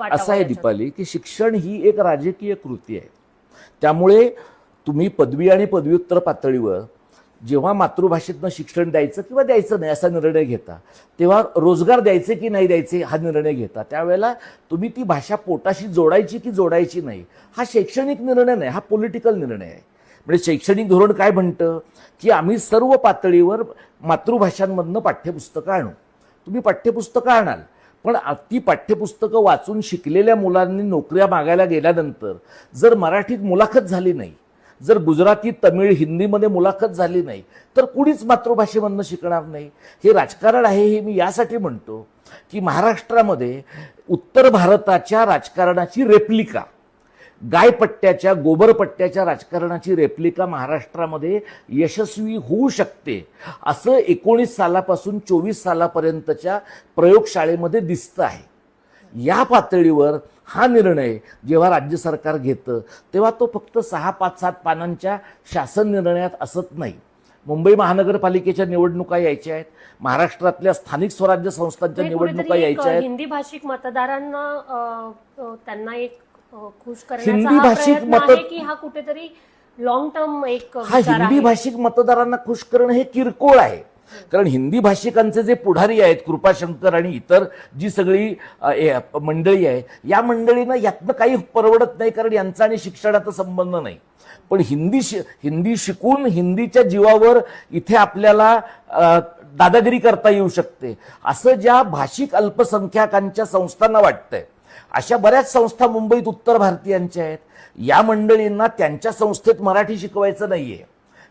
आहे असं आहे? दीपाली की शिक्षण ही एक राजकीय कृती आहे. त्यामुळे तुम्ही पदवी आणि पदव्युत्तर पातळीवर जेव्हा मातृभाषेतनं शिक्षण द्यायचं किंवा द्यायचं नाही असा निर्णय घेता तेव्हा रोजगार द्यायचे की नाही द्यायचे हा निर्णय घेता. त्यावेळेला तुम्ही ती भाषा पोटाशी जोडायची की जोडायची नाही हा शैक्षणिक निर्णय नाही हा पॉलिटिकल निर्णय आहे. म्हणजे शैक्षणिक धोरण काय म्हणतं? की आम्ही सर्व पातळीवर मातृभाषांमधनं पाठ्यपुस्तकं आणू. तुम्ही पाठ्यपुस्तकं आणाल पण ती पाठ्यपुस्तकं वाचून शिकलेल्या मुलांनी नोकऱ्या मागायला गेल्यानंतर जर मराठीत मुलाखत झाली नाही जर गुजराती तमिळ हिंदीमध्ये मुलाखत झाली नाही तर कुणीच मातृभाषेमधनं शिकणार नाही. हे राजकारण आहे हे मी यासाठी म्हणतो की महाराष्ट्रामध्ये उत्तर भारताच्या राजकारणाची रेप्लिका गायपट्ट्याच्या गोबरपट्ट्याच्या राजकारणाची रेप्लिका महाराष्ट्रामध्ये यशस्वी होऊ शकते. असं एकोणीस सालापासून चोवीस सालापर्यंतच्या प्रयोगशाळेमध्ये दिसतं आहे. या पातळीवर हा निर्णय जेव्हा राज्य सरकार घेतं तेव्हा तो फक्त सहा पाच सात पानांच्या शासन निर्णयात असत नाही. मुंबई महानगरपालिकेच्या निवडणुका यायच्या आहेत. महाराष्ट्रातल्या स्थानिक स्वराज्य संस्थांच्या हे निवडणुका यायच्या आहेत. हिंदी भाषिक मतदारांना त्यांना एक खुश हिंदी हा भाषिक मत- की हा कुठेतरी लॉंग टर्म एक हा हिंदी भाषिक मतदारांना खुश करणं हे किरकोळ आहे. कारण हिंदी भाषिकांचे जे पुढारी आहेत कृपाशंकर आणि इतर जी सगळी मंडळी आहे या मंडळींना यातनं काही परवडत नाही कारण यांचा आणि शिक्षणाचा संबंध नाही. पण हिंदी शि हिंदी शिकून हिंदीच्या जीवावर इथे आपल्याला दादागिरी करता येऊ शकते. असं ज्या भाषिक अल्पसंख्याकांच्या संस्थांना वाटतंय अशा बऱ्याच संस्था मुंबईत उत्तर भारतीयांच्या आहेत. या मंडळींना त्यांच्या संस्थेत मराठी शिकवायचं नाहीये.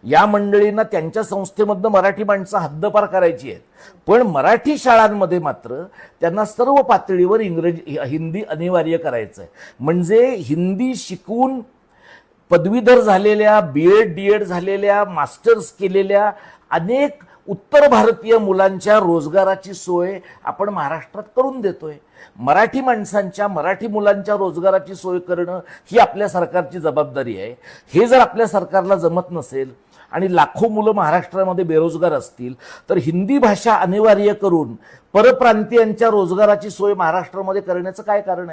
या मंडळींना त्यांच्या संस्थेमधनं मराठी माणसं हद्दपार करायची आहेत. पण मराठी शाळांमध्ये मात्र त्यांना सर्व पातळीवर इंग्रजी हिंदी अनिवार्य करायचं आहे म्हणजे हिंदी शिकून पदवीधर झालेल्या बी एड डी एड झालेल्या मास्टर्स केलेल्या अनेक उत्तर भारतीय मुलांच्या रोजगाराची सोय आपण महाराष्ट्रात करून देतोय. मराठी माणसांच्या मराठी मुलांच्या रोजगाराची सोय करणं ही आपल्या सरकारची जबाबदारी आहे. हे जर आपल्या सरकारला जमत नसेल आणि लाखो मुलं महाराष्ट्रामध्ये बेरोजगार असतील तर हिंदी भाषा अनिवार्य करून परप्रांतीयांच्या रोजगाराची सोय महाराष्ट्रामध्ये करण्याचं काय कारण आहे?